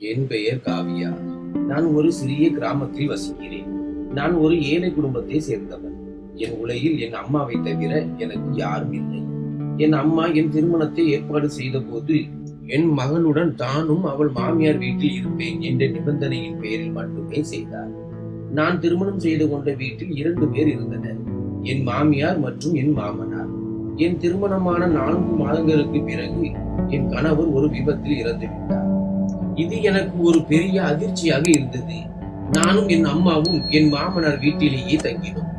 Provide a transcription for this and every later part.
என் பெயர் காவியா. நான் ஒரு சிறிய கிராமத்தில் வசிக்கிறேன். நான் ஒரு ஏழை குடும்பத்தை சேர்ந்தவன். என் உலகில் என் அம்மாவை தவிர எனக்கு யாரும் இல்லை. என் அம்மா என் திருமணத்தை ஏற்பாடு செய்த போது என் மகளுடன் தானும் அவள் மாமியார் வீட்டில் இருப்பேன் என்ற நிபந்தனையின் பெயரில் மட்டுமே செய்தார். நான் திருமணம் செய்து கொண்ட வீட்டில் இரண்டு பேர் இருந்தனர். என் மாமியார் மற்றும் என் மாமனார். என் திருமணமான நான்கு மாதங்களுக்கு பிறகு என் கணவர் ஒரு விபத்தில் இறந்துவிட்டார். இது எனக்கு ஒரு பெரிய அதிர்ச்சியாக இருந்தது. நானும் என் அம்மாவும் என் மாமனார் வீட்டிலேயே தங்கினோம்.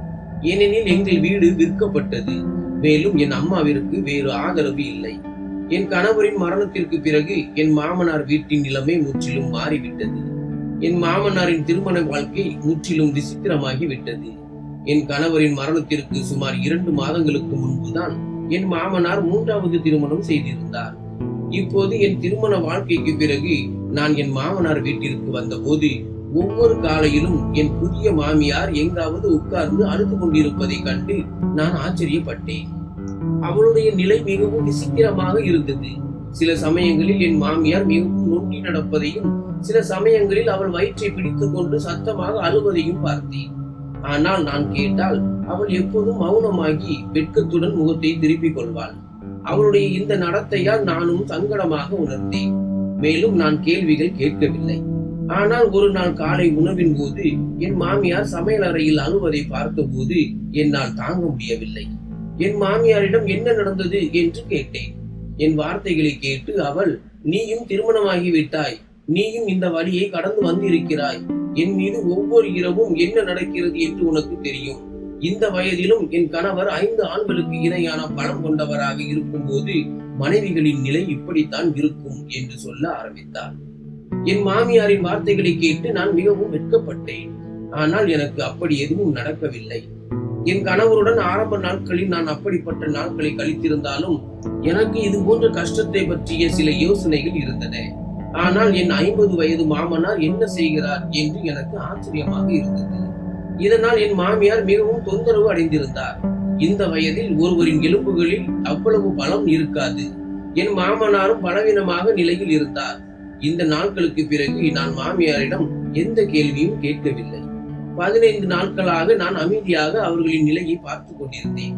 ஏனெனில் எங்கள் வீடு விற்கப்பட்டது. மேலும் என் அம்மாவிற்கு வேறு ஆதரவு இல்லை. என் கணவரின் மரணத்திற்கு பிறகு என் மாமனார் வீட்டின் நிலைமை முற்றிலும் மாறிவிட்டது. என் மாமனாரின் திருமண வாழ்க்கை முற்றிலும் விசித்திரமாகி விட்டது. என் கணவரின் மரணத்திற்கு சுமார் இரண்டு மாதங்களுக்கு முன்புதான் என் மாமனார் மூன்றாவது திருமணம் செய்திருந்தார். இப்போது என் திருமண வாழ்க்கைக்கு பிறகு நான் என் மாமனார் வீட்டிற்கு வந்தபோது ஒவ்வொரு காலையிலும் என் புதிய மாமியார் எங்காவது உட்கார்ந்து அழுது கொண்டிருப்பதை கண்டு நான் ஆச்சரியப்பட்டேன். அவளுடைய நிலை மிகவும் விசித்திரமாக இருந்தது. சில சமயங்களில் என் மாமியார் மிகவும் நொண்டி நடப்பதையும் சில சமயங்களில் அவள் வயிற்றை பிடித்துக் கொண்டு சத்தமாக அழுவதையும் பார்த்தேன். ஆனால் நான் கேட்டால் அவள் எப்போதும் மௌனமாகி வெட்கத்துடன் முகத்தை திருப்பிக் கொள்வாள். அவளுடைய இந்த நடத்தையால் நானும் சங்கடமாக உணர்ந்தேன். மேலும் நான் கேள்விகள் கேட்கவில்லை. ஆனால் ஒரு நாள் காலை உணவின் போது என் மாமியார் சமையல் அறையில் அழுவதை பார்த்தபோது என்னால் தாங்க முடியவில்லை. என் மாமியாரிடம் என்ன நடந்தது என்று கேட்டேன். என் வார்த்தைகளை கேட்டு அவள் நீயும் திருமணமாகி விட்டாய். நீயும் இந்த வழியை கடந்து வந்திருக்கிறாய். என் மீது ஒவ்வொரு இரவும் என்ன நடக்கிறது என்று உனக்கு தெரியும். இந்த வயதிலும் என் கணவர் ஐந்து ஆண்களுக்கு இணையான பலம் கொண்டவராக இருக்கும் போது மனைவிகளின் நிலை இப்படித்தான் இருக்கும் என்று சொல்ல ஆரம்பித்தார். என் மாமியாரின் வார்த்தைகளை கேட்டு நான் மிகவும் வெட்கப்பட்டேன். ஆனால் எனக்கு அப்படி எதுவும் நடக்கவில்லை. என் கணவருடன் ஆரம்ப நாட்களில் நான் அப்படிப்பட்ட நாட்களை கழித்திருந்தாலும் எனக்கு இது போன்ற கஷ்டத்தை பற்றிய சில யோசனைகள் இருந்தன. ஆனால் என் ஐம்பது வயது மாமனார் என்ன செய்கிறார் என்று எனக்கு ஆச்சரியமாக இருந்தது. இதனால் என் மாமியார் மிகவும் தொந்தரவு அடைந்திருந்தார். இந்த வயதில் ஒருவரின் எலும்புகளில் அவ்வளவு பலம் இருக்காது. என் மாமனாரும் பலவீனமாக நிலையில் இருந்தார். இந்த நாட்களுக்கு பிறகு நான் மாமியாரிடம் எந்த கேள்வியும் கேட்கவில்லை. பதினைந்து நாட்களாக நான் அமைதியாக அவர்களின் நிலையை பார்த்து கொண்டிருந்தேன்.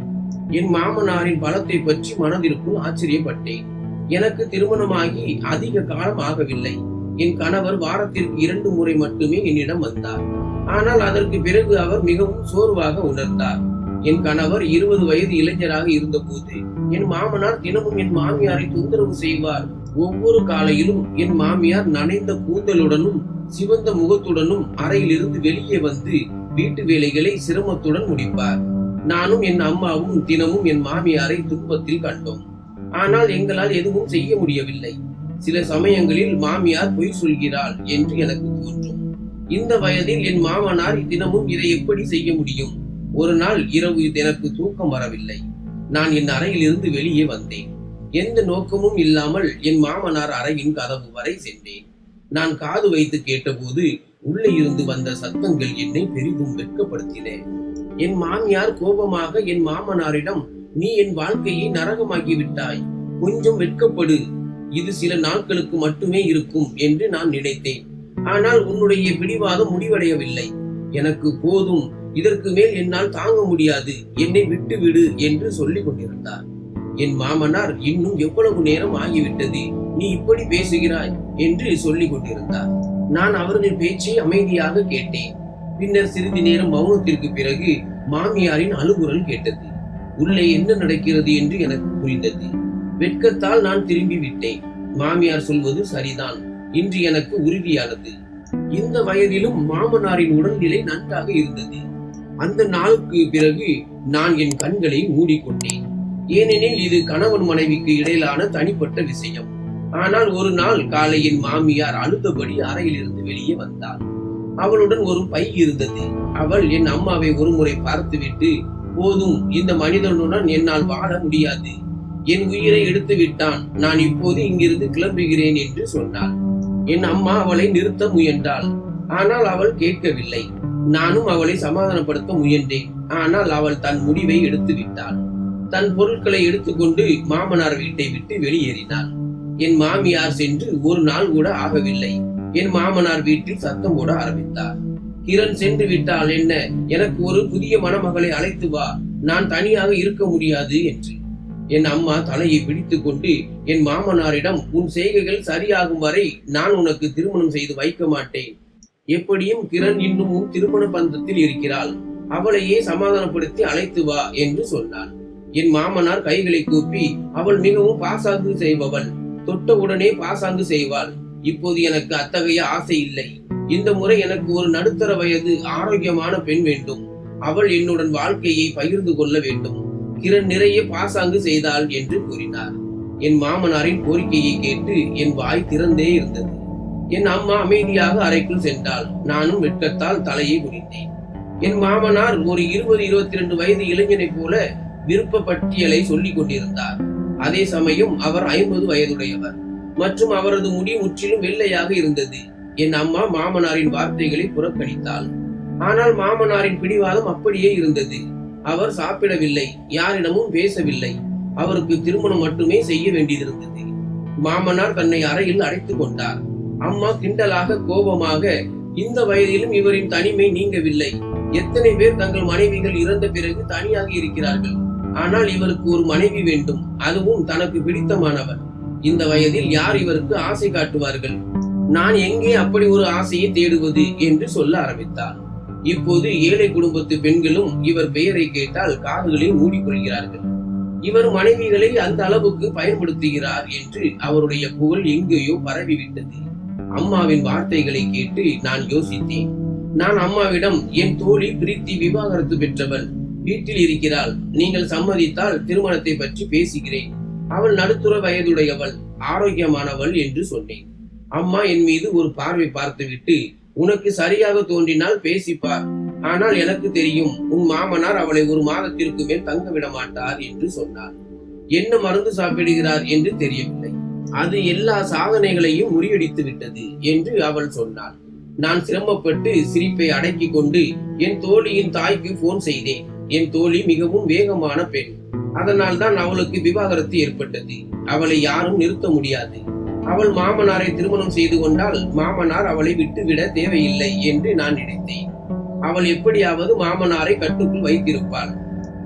என் மாமனாரின் பலத்தை பற்றி மனதிற்குள் ஆச்சரியப்பட்டேன். எனக்கு திருமணமாகி அதிக காலம் ஆகவில்லை. என் கணவர் வாரத்திற்கு இரண்டு முறை மட்டுமே என்னிடம் வந்தார். ஆனால் அதற்கு பிறகு அவர் மிகவும் சோர்வாக உணர்ந்தார். என் கணவர் இருபது வயது இளைஞராக இருந்தபோது என் மாமனார் தினமும் என் மாமியாரை தொந்தரவு செய்வார். ஒவ்வொரு காலையிலும் என் மாமியார் நனைந்த கூந்தலுடனும் சிவந்த முகத்துடனும் அறையிலிருந்து வெளியே வந்து வீட்டு வேலைகளை சிரமத்துடன் முடிப்பார். நானும் என் அம்மாவும் தினமும் என் மாமியாரை துன்பத்தில் கண்டோம். ஆனால் எங்களால் எதுவும் செய்ய முடியவில்லை. சில சமயங்களில் மாமியார் பொய் சொல்கிறாள் என்று எனக்கு தோன்றும். இந்த வயதில் என் மாமனார் தினமும் இதை எப்படி செய்ய முடியும்? ஒரு நாள் இரவு எனக்கு தூக்கம் வரவில்லை. நான் என் அறையிலிருந்து வெளியே வந்தேன். எந்த நோக்கமும் இல்லாமல் என் மாமனார் அறையின் கதவு வரை சென்றேன். நான் காது வைத்து கேட்டபோது உள்ளே இருந்து வந்த சத்தங்கள் என்னை பெரிதும் வெட்கப்படுத்தின. என் மாமியார் கோபமாக என் மாமனாரிடம் நீ என் வாழ்க்கையை நரகமாக்கி விட்டாய். கொஞ்சம் வெட்கப்படு. இது சில நாட்களுக்கு மட்டுமே இருக்கும் என்று நான் நினைத்தேன். ஆனால் உன்னுடைய பிடிவாதம் முடிவடையவில்லை. எனக்கு போதும். இதற்கு மேல் என்னால் தாங்க முடியாது. என்னை விட்டு விடு என்று சொல்லிக் கொண்டிருந்தார். என் மாமனார் இன்னும் எவ்வளவு நேரம் ஆகிவிட்டது? நீ இப்படி பேசுகிறாய் என்று சொல்லிக் கொண்டிருந்தார். நான் அவர்களின் பேச்சை அமைதியாக கேட்டேன். பின்னர் சிறிது நேரம் மௌனத்திற்கு பிறகு மாமியாரின் அழுகுரல் கேட்டது. உள்ளே என்ன நடக்கிறது என்று எனக்கு புரிந்தது. வெட்கத்தால் நான் திரும்பி விட்டேன் மாமியார் சொல்வது சரிதான். இன்று எனக்கு உறுதியானது. இந்த வயதிலும் மாமனாரின் உடல்நிலை நன்றாக இருந்தது. அந்த நாளுக்கு பிறகு நான் என் கண்களை மூடிக்கொண்டேன். ஏனெனில் இது கணவன் மனைவிக்கு இடையிலான தனிப்பட்ட விஷயம். ஆனால் ஒரு நாள் காலை என் மாமியார் அழுத்தபடி அறையிலிருந்து வெளியே வந்தாள். அவளுடன் ஒரு பை இருந்தது. அவள் என் அம்மாவை ஒருமுறை பார்த்துவிட்டு போதும் இந்த மனிதனுடன் என்னால் வாழ முடியாது. என் உயிரை எடுத்து விட்டான் நான் இப்போது இங்கிருந்து கிளம்புகிறேன் என்று சொன்னாள். என் அம்மா அவளை நிறுத்த முயன்றாள். ஆனால் அவள் கேட்கவில்லை. நானும் அவளை சமாதானப்படுத்த முயன்றேன். ஆனால் அவள் தன் முடிவை எடுத்து விட்டாள் தன் பொருட்களை எடுத்துக்கொண்டு மாமனார் வீட்டை விட்டு வெளியேறினாள். என் மாமியார் சென்று ஒரு நாள் கூட ஆகவில்லை. என் மாமனார் வீட்டில் சத்தம் போட ஆரம்பித்தார். கிரண் சென்று விட்டால் என்ன? எனக்கு ஒரு புதிய மணமகளை அழைத்து வா. நான் தனியாக இருக்க முடியாது என்று. என் அம்மா தலையை பிடித்து கொண்டு என் மாமனாரிடம் உன் செய்கைகள் சரியாகும் வரை நான் உனக்கு திருமணம் செய்து வைக்க மாட்டேன். எப்படியும் கிரண் இன்னமும் திருமண பந்தத்தில் இருக்கிறாள். அவளையே சமாதானப்படுத்தி அழைத்து வா என்று சொன்னான். என் மாமனார் கைகளை கூப்பி அவள் மிகவும் பாசாங்கு செய்பவள். தொட்ட உடனே பாசாங்கு செய்வாள். இப்போது எனக்கு அத்தகைய ஆசை இல்லை. இந்த முறை எனக்கு ஒரு நடுத்தர வயது ஆரோக்கியமான பெண் வேண்டும். அவள் என்னுடன் வாழ்க்கையை பகிர்ந்து கொள்ள வேண்டும். கிரண் நிறைய பாசாங்கு செய்தாள் என்று கூறினார். என் மாமனாரின் கோரிக்கையை கேட்டு என் வாய் திறந்தே இருந்தது. என் அம்மா அமைதியாக அறைக்குள் சென்றாள். நானும் வெட்கத்தால் தலையை குனிந்தேன் என் மாமனார் ஒரு இருபது இருபத்தி ரெண்டு வயது இளைஞனைப் போல விருப்ப பட்டியலை சொல்லிக் கொண்டிருந்தார். அதே சமயம் அவர் ஐம்பது வயதுடையவர். மற்றும் அவரது முடி முற்றிலும் வெள்ளையாக இருந்தது. என் அம்மா மாமனாரின் வார்த்தைகளை புறக்கணித்தாள். ஆனால் மாமனாரின் பிடிவாதம் அப்படியே இருந்தது. அவர் சாப்பிடவில்லை யாரிடமும் பேசவில்லை. அவருக்கு திருமணம் மட்டுமே செய்ய வேண்டியிருந்தது. மாமனார் தன்னை அறையில் அடைத்துக் கொண்டார். அம்மா கிண்டலாக கோபமாக இந்த வயதிலும் இவரின் தனிமை நீங்கவில்லை. எத்தனை பேர் தங்கள் மனைவிகள் இறந்த பிறகு தனியாக இருக்கிறார்கள். ஆனால் இவருக்கு ஒரு மனைவி வேண்டும். அதுவும் தனக்கு பிடித்தமானவர். இந்த வயதில் யார் இவருக்கு ஆசை காட்டுவார்கள்? நான் எங்கே அப்படி ஒரு ஆசையை தேடுவது என்று சொல்ல ஆரம்பித்தார். இப்போது ஏழை குடும்பத்து பெண்களும் இவர் பெயரை கேட்டால் காதுகளில் மூடிக்கொள்கிறார்கள். இவர் மனைவிகளை அந்த அளவுக்கு பயன்படுத்துகிறார் என்று அவருடைய புகழ் எங்கேயோ பரவிவிட்டது. அம்மாவின் வார்த்தைகளை கேட்டு நான் யோசித்தேன். நான் அம்மாவிடம் என் தோழி பிரீத்தி விவாகரத்து பெற்றவள். வீட்டில் இருக்கிறாள். நீங்கள் சம்மதித்தால் திருமணத்தை பற்றி பேசுகிறேன். அவள் நடுத்துற வயதுடையவள் ஆரோக்கியமானவள் என்று சொன்னேன். அம்மா என் மீது ஒரு பார்வை பார்த்துவிட்டு உனக்கு சரியாக தோன்றினால் பேசிப்பார். ஆனால் எனக்கு தெரியும் உன் மாமனார் அவளை ஒரு மாதத்திற்கு மேல் தங்க விட மாட்டார் என்று சொன்னார். என்ன மருந்து சாப்பிடுகிறார்? என்று தெரியவில்லை. அது எல்லா சாதனைகளையும் முறியடித்து விட்டது என்று அவள் சொன்னாள். நான் சிரமப்பட்டு சிரிப்பை அடக்கி கொண்டு என் தோழியின் தாய்க்கு போன் செய்தேன். என் தோழி மிகவும் வேகமான பெண். அதனால் தான் அவளுக்கு விவாகரத்து ஏற்பட்டது. அவளை யாரும் நிறுத்த முடியாது. அவள் மாமனாரை திருமணம் செய்து கொண்டால் மாமனார் அவளை விட்டுவிட தேவையில்லை என்று நான் நினைத்தேன். அவள் எப்படியாவது மாமனாரை கட்டுக்குள் வைத்திருப்பாள்.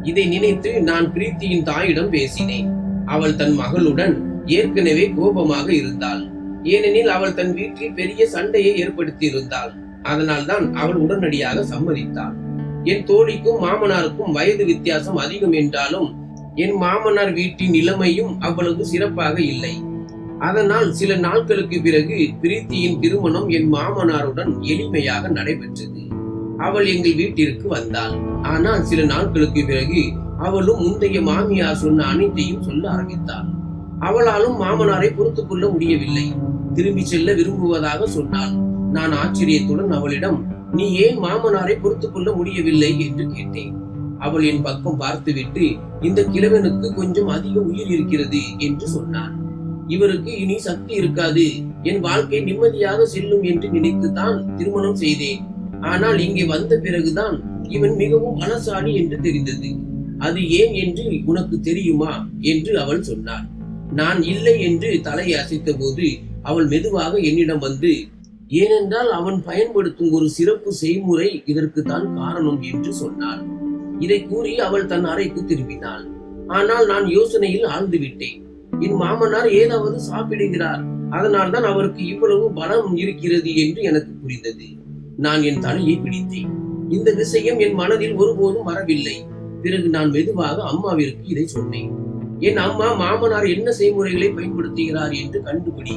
இதை நினைத்து நான் பிரீத்தியின் தாயிடம் பேசினேன். அவள் தன் மகளுடன் ஏற்கனவே கோபமாக இருந்தாள். ஏனெனில் அவள் தன் வீட்டில் பெரிய சண்டையை ஏற்படுத்தி இருந்தாள் அதனால்தான் அவள் உடனடியாக சம்மதித்தாள். என் தோழிக்கும் மாமனாருக்கும் வயது வித்தியாசம் அதிகம் என்றாலும் என் மாமனார் வீட்டின் நிலைமையும் அவ்வளவு சிறப்பாக இல்லை. அதனால் சில நாட்களுக்கு பிறகு பிரீத்தியின் திருமணம் என் மாமனாருடன் எளிமையாக நடைபெற்றது. அவள் எங்கள் வீட்டிற்கு வந்தாள். ஆனால் சில நாட்களுக்கு பிறகு அவளும் முந்தைய மாமியார் சொன்ன அனைத்தையும் சொல்ல ஆரம்பித்தாள். அவளாலும் மாமனாரை பொறுத்துக் கொள்ள முடியவில்லை. திரும்பி செல்ல விரும்புவதாக சொன்னாள். நான் ஆச்சரியத்துடன் அவளிடம் நீ ஏன் மாமனாரை பொறுத்துக் கொள்ள முடியவில்லை? என்று கேட்டேன். அவள் என் பக்கம் பார்த்துவிட்டு இந்த கிழவனுக்கு கொஞ்சம் அதிக உயிர் இருக்கிறது என்று சொன்னான். இவருக்கு இனி சக்தி இருக்காது. என் வாழ்க்கை நிம்மதியாக செல்லும் என்று நினைத்துதான் திருமணம் செய்தேன். ஆனால் இங்கே வந்த பிறகுதான் இவன் மிகவும் மனசாலி என்று தெரிந்தது. அது ஏன் என்று உனக்கு தெரியுமா? என்று அவள் சொன்னாள். நான் இல்லை என்று தலையை அசைத்த போது அவள் மெதுவாக என்னிடம் வந்து ஏனென்றால் அவன் பயன்படுத்தும் ஒரு சிறப்பு செய்முறை இதற்கு தான் காரணம் என்று சொன்னாள். இதை கூறி அவள் தன் அறைக்கு திரும்பினாள். ஆனால் நான் யோசனையில் ஆழ்ந்து விட்டேன். என் மாமனார் ஏதாவது சாப்பிடுகிறார். அதனால் தான் அவருக்கு இவ்வளவு பலம் இருக்கிறது என்று எனக்கு புரிந்தது. நான் என் தலையை பிடித்தேன். இந்த விஷயம் என் மனதில் ஒருபோதும் வரவில்லை. பிறகு நான் மெதுவாக அம்மாவிற்கு இதை சொன்னேன். என் அம்மா மாமனார் என்ன செய்முறைகளை பயன்படுத்துகிறார் என்று கண்டுபிடி.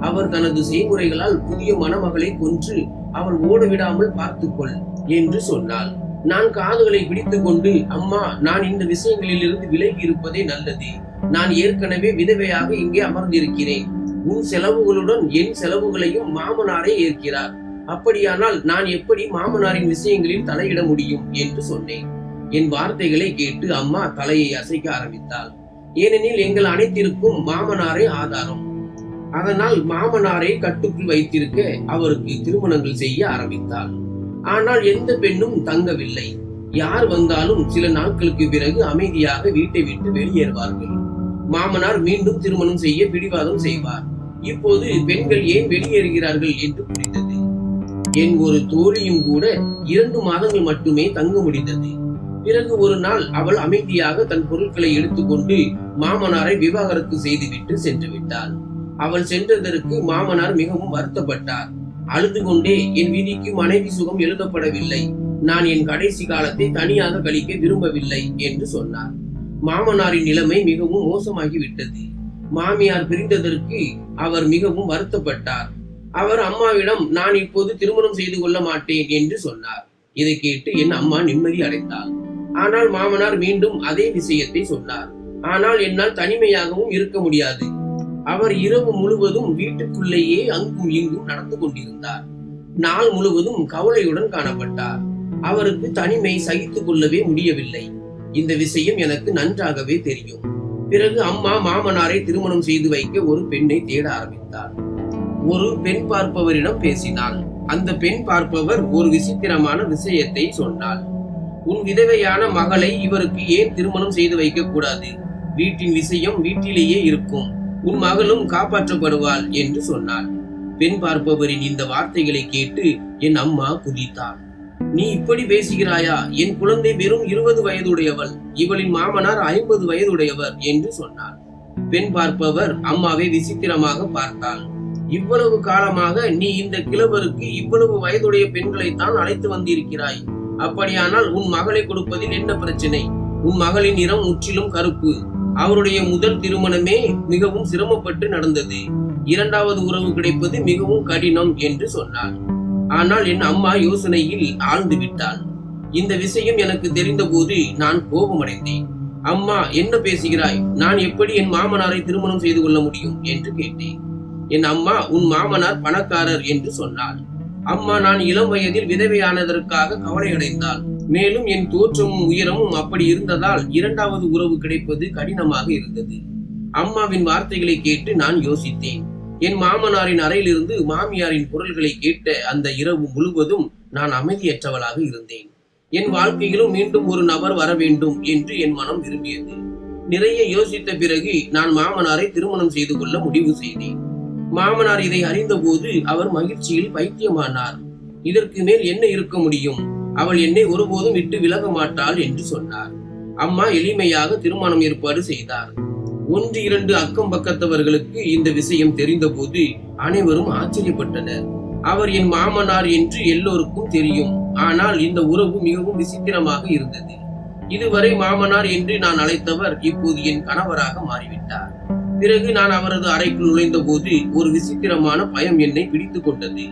அவர் தனது செய்முறைகளால் புதிய மணமகளை கொன்று அவள் ஓட விடாமல் பார்த்துக்கொள் என்று சொன்னாள். நான் காதுகளை பிடித்து கொண்டு அம்மா நான் இந்த விஷயங்களில் இருந்து விலகி இருப்பதே நல்லது. நான் ஏற்கனவே விதவையாக இங்கே அமர்ந்திருக்கிறேன். உன் செலவுகளுடன் என் செலவுகளையும் மாமனாரே ஏற்கிறார். அப்படியானால் நான் எப்படி மாமனாரின் விஷயங்களில் தலையிட முடியும்? என்று சொன்னேன். என் வார்த்தைகளை கேட்டு அம்மா தலையை அசைக்க ஆரம்பித்தாள். ஏனெனில் எங்கள் அனைத்திற்கும் மாமனாரே ஆதாரம். அதனால் மாமனாரை கட்டுக்குள் வைத்திருக்க அவருக்கு திருமணங்கள் செய்ய ஆரம்பித்தாள் ஆனால் எந்த பெண்ணும் தங்கவில்லை. யார் வந்தாலும் சில நாட்களுக்கு பிறகு அமைதியாக வீட்டை விட்டு வெளியேறுவார்கள். மாமனார் மீண்டும் திருமணம் செய்ய பிடிவாதம் செய்வார். இப்போது பெண்கள் ஏன் வெளியேறுகிறார்கள் என்று புரிந்தது. என் ஒரு தோழியும் கூட இரண்டு மாதங்கள் மட்டுமே தங்க முடிந்தது. பிறகு ஒரு நாள் அவள் அமைதியாக தன் பொருட்களை எடுத்துக்கொண்டு மாமனாரை விவாகரத்து செய்துவிட்டு சென்று விட்டாள். அவள் சென்றதற்கு மாமனார் மிகவும் வருத்தப்பட்டார். அழுது கொண்டே என் விதிக்கு மனைவி சுகம் எழுதப்படவில்லை. நான் என் கடைசி காலத்தை தனியாக கழிக்க விரும்பவில்லை என்று சொன்னார். மாமனாரின் நிலைமை மிகவும் மோசமாகிவிட்டது மாமியார் பிரிந்ததற்கு அவர் மிகவும் வருத்தப்பட்டார். அவர் அம்மாவிடம் நான் இப்போது திருமணம் செய்து கொள்ள மாட்டேன் என்று சொன்னார். இதை கேட்டு என் அம்மா நிம்மதி அடைந்தாள். ஆனால் மாமனார் மீண்டும் அதே விஷயத்தை சொன்னார். ஆனால் என்னால் தனிமையாகவும் இருக்க முடியாது. அவர் இரவு முழுவதும் வீட்டுக்குள்ளேயே அங்கும் இங்கும் நடந்து கொண்டிருந்தார். நாள் முழுவதும் கவலையுடன் காணப்பட்டார். அவருக்கு தனிமை சகித்துக் கொள்ளவே முடியவில்லை. இந்த விஷயம் எனக்கு நன்றாகவே தெரியும். பிறகு அம்மா மாமனாரை திருமணம் செய்து வைக்க ஒரு பெண்ணை தேட ஆரம்பித்தார். ஒரு பெண் பார்ப்பவரிடம் பேசினாள். அந்த பெண் பார்ப்பவர் ஒரு விசித்திரமான விஷயத்தை சொன்னாள். உன் விதவையான மகளை இவருக்கு ஏன் திருமணம் செய்து வைக்க கூடாது? வீட்டின் விஷயம் வீட்டிலேயே இருக்கும். உன் மகளும் காப்பாற்றப்படுவாள் என்று சொன்னாள். பெண் பார்ப்பவரின் இந்த வார்த்தைகளை கேட்டு என் அம்மா குதித்தாள். நீ இப்படி பேசுகிறாயா? என் குழந்தை வெறும் இருபது வயதுடையவள். இவளின் மாமனார் ஐம்பது வயதுடையவர் என்று சொன்னார் பெண் பார்ப்பவர் அம்மாவை விசித்திரமாக பார்த்தாள். இவ்வளவு காலமாக நீ இந்த கிழவருக்கு இவ்வளவு வயதுடைய பெண்களைத்தான் அழைத்து வந்திருக்கிறாய். அப்படியானால் உன் மகளை கொடுப்பதில் என்ன பிரச்சனை? உன் மகளின் நிறம் முற்றிலும் கருப்பு. அவருடைய முதல் திருமணமே மிகவும் சிரமப்பட்டு நடந்தது. இரண்டாவது உறவு கிடைப்பது மிகவும் கடினம் என்று சொன்னார். ஆனால் என் அம்மா யோசனையில் ஆழ்ந்து விட்டாள். இந்த விஷயம் எனக்கு தெரிந்தபோது நான் கோபமடைந்தேன். அம்மா என்ன பேசுகிறாய்? நான் எப்படி என் மாமனாரை திருமணம் செய்து கொள்ள முடியும்? என்று கேட்டேன். என் அம்மா உன் மாமனார் பணக்காரர் என்று சொன்னாள். அம்மா நான் இளம் வயதில் விதவையானதற்காக கவலையடைந்தாள். மேலும் என் தோற்றமும் உயரமும் அப்படி இருந்ததால் இரண்டாவது உறவு கிடைப்பது கடினமாக இருந்தது. அம்மாவின் வார்த்தைகளை கேட்டு நான் யோசித்தேன். என் மாமனாரின் அறையிலிருந்து மாமியாரின் குரல்களை கேட்ட அந்த இரவு முழுவதும் நான் அமைதியற்றவளாக இருந்தேன். என் வாழ்க்கையிலும் மீண்டும் ஒரு நபர் வர வேண்டும் என்று என் மனம் விரும்பியது. நிறைய யோசித்த பிறகு நான் மாமனாரை திருமணம் செய்து கொள்ள முடிவு செய்தேன். மாமனார் இதை அறிந்தபோது அவர் மகிழ்ச்சியில் பைத்தியமானார். இதற்கு மேல் என்ன இருக்க முடியும்? அவள் என்னை ஒருபோதும் விட்டு விலக மாட்டாள் என்று சொன்னார். அம்மா எளிமையாக திருமணம் ஏற்பாடு செய்தார். ஒன்று இரண்டு அக்கம் பக்கத்தவர்களுக்கு இந்த விஷயம் தெரிந்தபோது அனைவரும் ஆச்சரியப்பட்டனர். அவர் என் மாமனார் என்று எல்லோருக்கும் தெரியும். ஆனால் இந்த உறவு மிகவும் விசித்திரமாக இருந்தது. இதுவரை மாமனார் என்று நான் அழைத்தவர் இப்போது என் கணவராக மாறிவிட்டார். பிறகு நான் அவரது அறைக்குள் நுழைந்த போது ஒரு விசித்திரமான பயம் என்னை பிடித்து கொண்டது.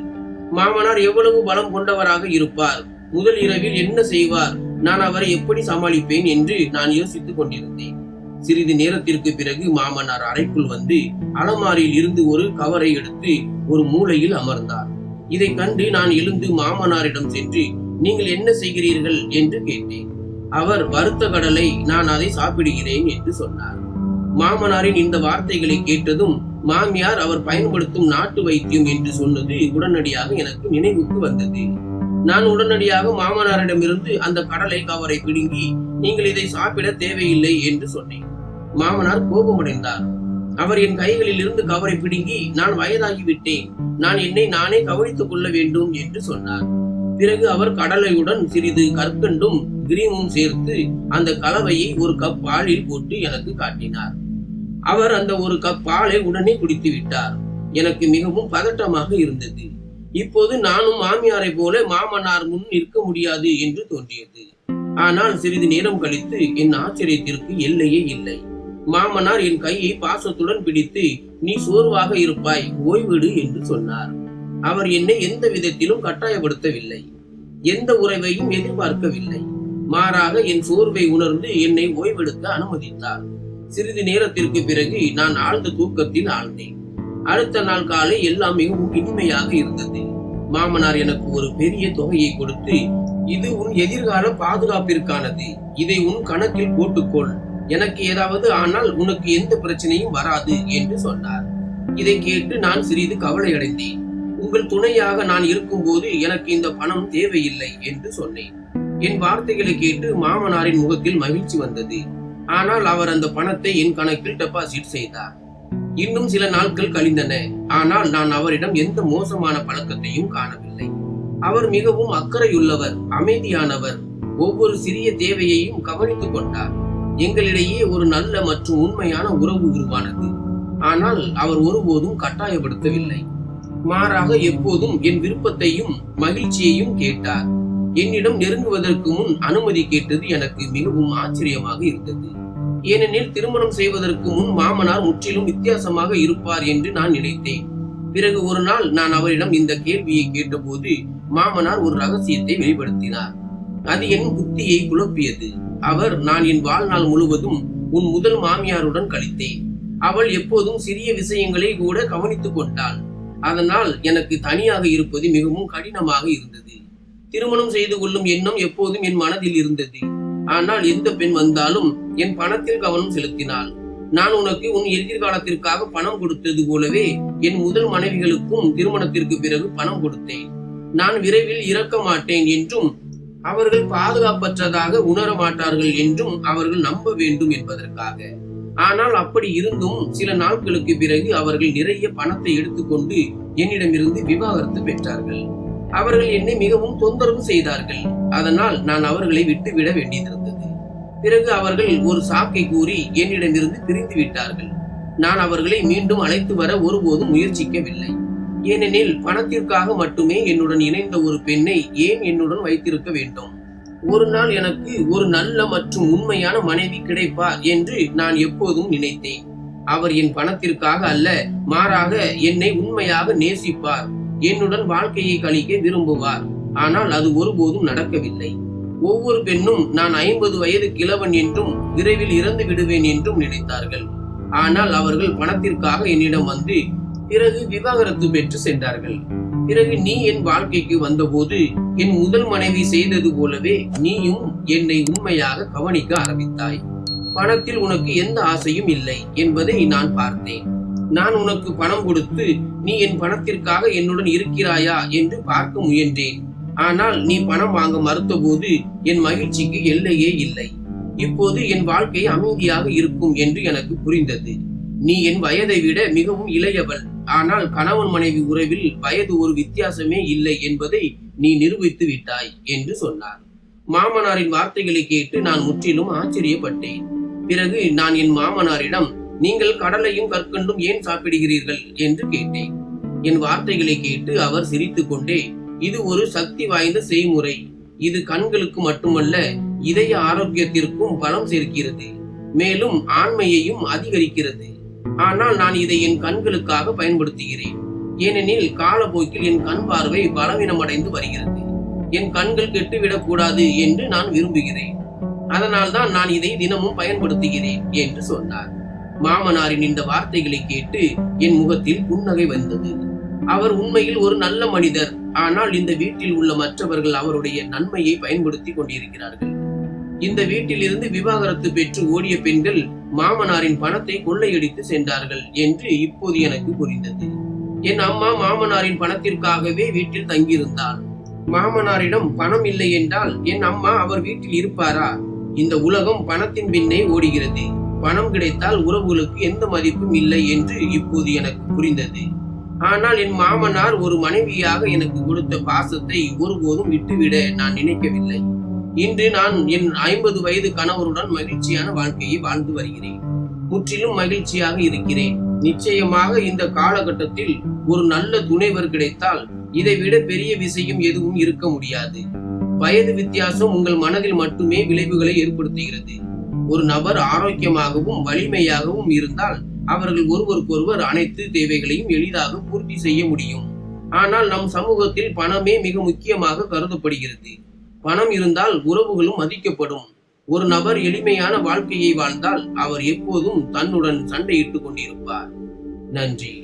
மாமனார் எவ்வளவு பலம் கொண்டவராக இருப்பார்? முதல் இரவில் என்ன செய்வார்? நான் அவரை எப்படி சமாளிப்பேன் என்று நான் யோசித்துக் கொண்டிருந்தேன். சிறிது நேரத்திற்கு பிறகு மாமனார் அறைக்குள் வந்து அலமாரியில் இருந்து ஒரு கவரை எடுத்து ஒரு மூலையில் அமர்ந்தார். இதை கண்டு நான் எழுந்து மாமனாரிடம் சென்று நீங்கள் என்ன செய்கிறீர்கள்? என்று கேட்டேன். அவர் வறுத்த கடலை நான் அதை சாப்பிடுகிறேன் என்று சொன்னார். மாமனாரின் இந்த வார்த்தைகளை கேட்டதும் மாமியார் அவர் பயன்படுத்தும் நாட்டு வைத்தியம் என்று சொன்னது உடனடியாக எனக்கு நினைவுக்கு வந்தது. நான் உடனடியாக மாமனாரிடமிருந்து அந்த கடலை கவரை பிடுங்கி நீங்கள் இதை சாப்பிட தேவையில்லை என்று சொன்னேன். மாமனார் கோபமடைந்தார். அவர் என் கைகளில் இருந்து கவரை பிடுங்கி நான் வயதாகிவிட்டேன். நான் என்னை நானே கவனித்துக் கொள்ள வேண்டும் என்று சொன்னார். பிறகு அவர் கடலையுடன் சிறிது கற்கண்டும் கிரீமும் சேர்த்து அந்த கலவையை ஒரு கப் பாலில் போட்டு எனக்கு காட்டினார். அவர் அந்த ஒரு கப் பாலை உடனே குடித்து விட்டார். எனக்கு மிகவும் பதட்டமாக இருந்தது. இப்போது நானும் மாமியாரை போல மாமனார் முன் நிற்க முடியாது என்று தோன்றியது. ஆனால் சிறிது நேரம் கழித்து என் ஆச்சரியத்திற்கு எல்லையே இல்லை. மாமனார் என் கையை பாசத்துடன் பிடித்து நீ சோர்வாக இருப்பாய் ஓய்விடு என்று சொன்னார். அவர் என்னை எந்த விதத்திலும் கட்டாயப்படுத்தவில்லை. எந்த உறவையும் எதிர்பார்க்கவில்லை. மாறாக என் சோர்வை உணர்ந்து என்னை ஓய்வெடுக்க அனுமதித்தார். சிறிது நேரத்திற்கு பிறகு நான் ஆழ்ந்த தூக்கத்தில் ஆழ்ந்தேன். அடுத்த நாள் காலை எல்லாம் மிகவும் இனிமையாக இருந்தது. மாமனார் எனக்கு ஒரு பெரிய தொகையை கொடுத்து இது உன் எதிர்கால பாதுகாப்பிற்கானது. இதை உன் கணக்கில் போட்டுக்கொள். எனக்கு ஏதாவது ஆனால் உனக்கு எந்த பிரச்சனையும் வராது என்று சொன்னார். இதை கேட்டு நான் சிறிது கவலையடைந்தேன். உங்கள் துணையாக நான் இருக்கும்போது எனக்கு இந்த பணம் தேவையில்லை என்று சொன்னேன். என் வார்த்தைகளை கேட்டு மாமனாரின் முகத்தில் மகிழ்ச்சி வந்தது. ஆனால் அவர் அந்த பணத்தை என் கணக்கில் டெபாசிட் செய்தார். இன்னும் சில நாட்கள் கழிந்தன. ஆனால் நான் அவரிடம் எந்த மோசமான பழக்கத்தையும் காணவில்லை. அவர் மிகவும் அக்கறையுள்ளவர் அமைதியானவர். ஒவ்வொரு சிறிய தேவையையும் கவனித்துக் கொண்டார். எங்களிடையே ஒரு நல்ல மற்றும் உண்மையான உறவு உருவானது. ஆனால் அவர் ஒருபோதும் கட்டாயப்படுத்தவில்லை. மாறாக எப்போதும் என் விருப்பத்தையும் மகிழ்ச்சியையும் கேட்டார். என்னிடம் நெருங்குவதற்கு முன் அனுமதி கேட்டது எனக்கு மிகவும் ஆச்சரியமாக இருந்தது. ஏனெனில் திருமணம் செய்வதற்கு முன் மாமனார் முற்றிலும் வித்தியாசமாக இருப்பார் என்று நான் நினைத்தேன். பிறகு ஒரு நாள் நான் அவரிடம் இந்த கேள்வியை கேட்டபோது மாமனார் ஒரு ரகசியத்தை வெளிப்படுத்தினார். அது என் புத்தியை குழப்பியது. அவர் நான் என் வாழ்நாள் முழுவதும் உன் முதல் மாமியாருடன் கழித்தேன். அவள் எப்போதும் சிறிய விஷயங்களை கூட கவனித்துக் கொண்டாள். அதனால் எனக்கு தனியாக இருப்பது மிகவும் கடினமாக இருந்தது. திருமணம் செய்து கொள்ளும் எண்ணம் எப்போதும் என் மனதில் இருந்தது. ஆனால் எந்த பெண் வந்தாலும் என் பணத்தில் கவனம் செலுத்தினாள். நான் உனக்கு உன் எதிர்காலத்திற்காக பணம் கொடுத்தது போலவே என் முதல் மனைவிகளுக்கும் திருமணத்திற்கு பிறகு பணம் கொடுத்தேன். நான் விரைவில் இறக்க மாட்டேன் என்றும் அவர்கள் பாதுகாப்பற்றதாக உணர மாட்டார்கள் என்றும் அவர்கள் நம்ப வேண்டும் என்பதற்காக. ஆனால் அப்படி இருந்தும் சில நாட்களுக்கு பிறகு அவர்கள் நிறைய பணத்தை எடுத்துக்கொண்டு என்னிடமிருந்து விவாகரத்து பெற்றார்கள். அவர்கள் என்னை மிகவும் தொந்தரவு செய்தார்கள். அதனால் நான் அவர்களை விட்டுவிட வேண்டியிருந்தது. பிறகு அவர்கள் ஒரு சாக்கை கூறி என்னிடமிருந்து பிரிந்து விட்டார்கள். நான் அவர்களை மீண்டும் அழைத்து வர ஒருபோதும் முயற்சிக்கவில்லை. ஏனெனில் பணத்திற்காக மட்டுமே என்னுடன் இணைந்த ஒரு பெண்ணை ஏன் என்னுடன் வைத்திருக்க வேண்டும்? ஒரு நாள் எனக்கு ஒரு நல்ல மற்றும் உண்மையான மனைவி கிடைப்பார் என்று நான் எப்போதும் நினைத்தேன். அவர் என் பணத்திற்காக அல்ல மாறாக என்னை உண்மையாக நேசிப்பார். என்னுடன் வாழ்க்கையை கழிக்க விரும்புவார். ஆனால் அது ஒருபோதும் நடக்கவில்லை. ஒவ்வொரு பெண்ணும் நான் ஐம்பது வயது கிழவன் என்றும் விரைவில் இறந்து விடுவேன் என்றும் நினைத்தார்கள். ஆனால் அவர்கள் பணத்திற்காக என்னிடம் வந்து பிறகு விவாகரத்து பெற்று சென்றார்கள். பிறகு நீ என் வாழ்க்கைக்கு வந்தபோது என் முதல் மனைவி செய்தது போலவே நீயும் என்னை உண்மையாக கவனிக்க ஆரம்பித்தாய். பணத்தில் உனக்கு எந்த ஆசையும் இல்லை என்பதை நான் பார்த்தேன். நான் உனக்கு பணம் கொடுத்து நீ என் பணத்திற்காக என்னுடன் இருக்கிறாயா என்று பார்க்க முயன்றேன். ஆனால் நீ பணம் வாங்க மறுத்தபோது என் மகிழ்ச்சிக்கு எல்லையே இல்லை. இப்போது என் வாழ்க்கை அமைதியாக இருக்கும் என்று எனக்கு புரிந்தது. நீ என் வயதை விட மிகவும் இளையவள். ஆனால் கணவன் மனைவி உறவில் வயது ஒரு வித்தியாசமே இல்லை என்பதை நீ நிரூபித்து விட்டாய் என்று சொன்னார். மாமனாரின் வார்த்தைகளை கேட்டு நான் முற்றிலும் ஆச்சரியப்பட்டேன். பிறகு நான் என் மாமனாரிடம் நீங்கள் கடலையும் கற்கண்டும் ஏன் சாப்பிடுகிறீர்கள் என்று கேட்டேன். என் வார்த்தைகளை கேட்டு அவர் சிரித்துக் கொண்டே இது ஒரு சக்தி வாய்ந்த செய்முறை. இது கண்களுக்கு மட்டுமல்ல இதய ஆரோக்கியத்திற்கும் பலம் சேர்க்கிறது. மேலும் ஆண்மையையும் அதிகரிக்கிறது. ஆனால் நான் இதை என் கண்களுக்காக பயன்படுத்துகிறேன். ஏனெனில் காலப்போக்கில் என் கண் பார்வை பலவீனமடைந்து வருகிறது. என் கண்கள் கெட்டுவிடக் கூடாது என்று நான் விரும்புகிறேன். அதனால்தான் நான் இதை தினமும் பயன்படுத்துகிறேன் என்று சொன்னார். மாமனாரின் இந்த வார்த்தைகளை கேட்டு என் முகத்தில் புன்னகை வந்தது. அவர் உண்மையில் ஒரு நல்ல மனிதர். ஆனால் இந்த வீட்டில் உள்ள மற்றவர்கள் அவருடைய நன்மையை பயன்படுத்தி கொண்டிருக்கிறார்கள். இந்த வீட்டில் இருந்து விவாகரத்து பெற்று ஓடிய பெண்கள் மாமனாரின் பணத்தை கொள்ளையடித்து சென்றார்கள் என்று இப்போது எனக்கு புரிந்தது. என் அம்மா மாமனாரின் பணத்திற்காகவே வீட்டில் தங்கியிருந்தாள். மாமனாரிடம் பணம் இல்லை என்றால் என் அம்மா அவர் வீட்டில் இருப்பாரா? இந்த உலகம் பணத்தின் பின்னே ஓடுகிறது. பணம் கிடைத்தால் உறவுகளுக்கு எந்த மதிப்பும் இல்லை என்று இப்போது எனக்கு புரிந்தது. ஆனால் என் மாமனார் ஒரு மனைவியாக எனக்கு கொடுத்த பாசத்தை ஒருபோதும் விட்டுவிட நான் நினைக்கவில்லை. இன்று நான் என் ஐம்பது வயது கணவருடன் மகிழ்ச்சியான வாழ்க்கையை வாழ்ந்து வருகிறேன். முற்றிலும் மகிழ்ச்சியாக இருக்கிறேன். நிச்சயமாக இந்த காலகட்டத்தில் ஒரு நல்ல துணைவர் கிடைத்தால் இதை விட பெரிய விஷயம் எதுவும் இருக்க முடியாது. வயது வித்தியாசம் உங்கள் மனதில் மட்டுமே விளைவுகளை ஏற்படுத்துகிறது. ஒரு நபர் ஆரோக்கியமாகவும் வலிமையாகவும் இருந்தால் அவர்கள் ஒருவருக்கொருவர் அனைத்து தேவைகளையும் எளிதாக பூர்த்தி செய்ய முடியும். ஆனால் நம் சமூகத்தில் பணமே மிக முக்கியமாக கருதப்படுகிறது. பணம் இருந்தால் உறவுகளும் மதிக்கப்படும். ஒரு நபர் எளிமையான வாழ்க்கையை வாழ்ந்தால் அவர் எப்போதும் தன்னுடன் சண்டையிட்டுக் கொண்டிருப்பார். நன்றி.